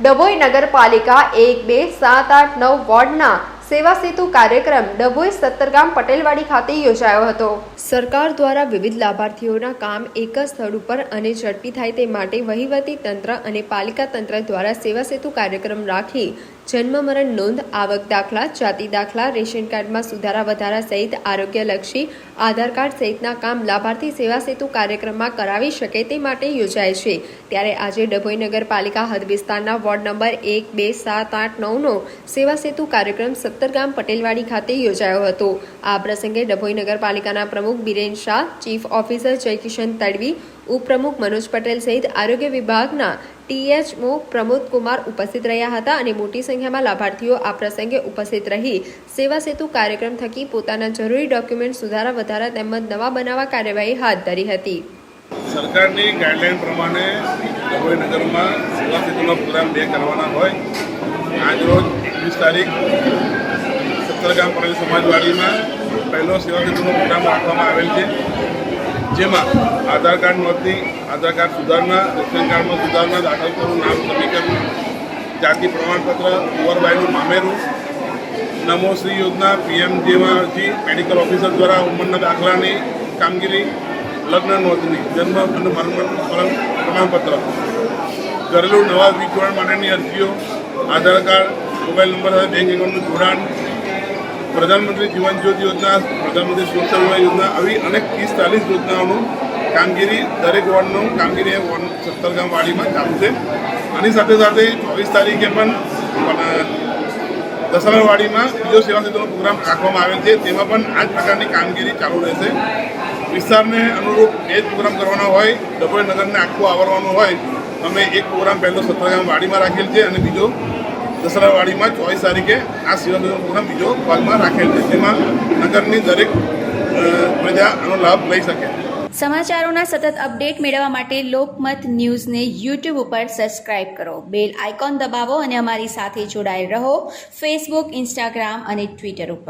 ડભોઈ નગરપાલિકા એક બે સાત આઠ નવ વોર્ડના સેવા સેતુ કાર્યક્રમ ડભોઈ સત્તરગામ પટેલવાડી ખાતે યોજાયો હતો. સરકાર દ્વારા વિવિધ લાભાર્થીઓના કામ એક જ સ્થળ ઉપર અને ઝડપી થાય તે માટે વહીવટી તંત્ર અને પાલિકા તંત્ર દ્વારા સેવા સેતુ કાર્યક્રમ રાખી જન્મ મરણ નોંધ, આવક દાખલા, જાતિ દાખલા, રેશન કાર્ડમાં સુધારા વધારા સહિત આરોગ્યલક્ષી, આધાર કાર્ડ સહિતના કામ લાભાર્થી સેવા સેતુ કાર્યક્રમમાં કરાવી શકે તે માટે યોજાય છે. ત્યારે આજે ડભોઈ નગરપાલિકા હદ વિસ્તારના વોર્ડ નંબર એક, બે, સાત, આઠ નવનો સેવા સેતુ કાર્યક્રમ સત્તરગામ પટેલવાડી ખાતે યોજાયો હતો. આ પ્રસંગે ડભોઈ નગરપાલિકાના પ્રમુખ બિરેન શાહ, ચીફ ઓફિસર જયકિશન તડવી ઉપપ્રમુખ મનોજ પટેલ સહિત આરોગ્ય વિભાગના ટીએચઓ પ્રમોદ કુમાર ઉપસ્થિત રહ્યા હતા અને મોટી સંખ્યામાં લાભાર્થીઓ આ પ્રસંગે ઉપસ્થિત રહી સેવા સેતુ કાર્યક્રમ થકી પોતાના જરૂરી ડોક્યુમેન્ટ સુધારા વધારા તેમજ નવા બનાવવા કાર્યવાહી હાથ ધરી હતી. સરકારની ગાઈડલાઈન પ્રમાણે ડભોઈ સેવા સેતુનો પ્રોગ્રામ બે કરવાના હોય. આજરોજ એકવીસ તારીખ સત્તરગામ પટેલ સમાજવાડીમાં પહેલો સેવા સેતુનો પ્રોગ્રામ રાખવામાં આવેલ છે. જેમાં આધાર કાર્ડ નોંધણી આધાર કાર્ડ સુધારણા રેશન કાર્ડમાં સુધારણા દાખલ કરવું નામ સમીકરણ જાતિ પ્રમાણપત્ર, કુંવરબાઈનું મામેરું નમોશ્રી યોજના પીએમજેમાં અરજી મેડિકલ ઓફિસર દ્વારા ઉંમરના દાખલાની કામગીરી, લગ્ન નોંધણી જન્મ અને મરણ પ્રમાણપત્ર, ઘરેલું નવા વીજ માટેની અરજીઓ, આધાર કાર્ડ, મોબાઈલ નંબર સાથે બેંક એકાઉન્ટનું જોડાણ પ્રધાનમંત્રી જીવન જ્યોતિ યોજના, પ્રધાનમંત્રી સુરક્ષા વીમા યોજના આવી અનેક ત્રીસ ચાલીસ યોજનાઓનું કામગીરી દરેક વોર્ડનું કામગીરી વોર્ડ સત્તરગામ વાડીમાં ચાલુ છે. આની સાથે સાથે ચોવીસ તારીખે પણ દસરાવાડીમાં બીજો સેવા સેતુનો પ્રોગ્રામ રાખવામાં આવેલ છે. તેમાં પણ આ જ પ્રકારની કામગીરી ચાલુ રહેશે. વિસ્તારને અનુરૂપ બે જ પ્રોગ્રામ કરવાનો હોય, ડભોઈ નગરને આખું આવરવાનું હોય, અમે એક પ્રોગ્રામ પહેલો સત્તરગામ વાડીમાં રાખેલ છે અને બીજો દસરાવાડીમાં ચોવીસ તારીખે આ સેવા પ્રોગ્રામ બીજો ભાગમાં રાખેલ છે. જેમાં નગરની દરેક પ્રજા આનો લાભ લઈ શકે. સમાચારોના સતત અપડેટ મેળવવા માટે લોકમત ન્યૂઝને યુટ્યુબ ઉપર સબસ્ક્રાઇબ કરો. બેલ આઇકોન દબાવો અને અમારી સાથે જોડાયેલ રહો. ફેસબુક, ઇન્સ્ટાગ્રામ અને ટ્વિટર ઉપર.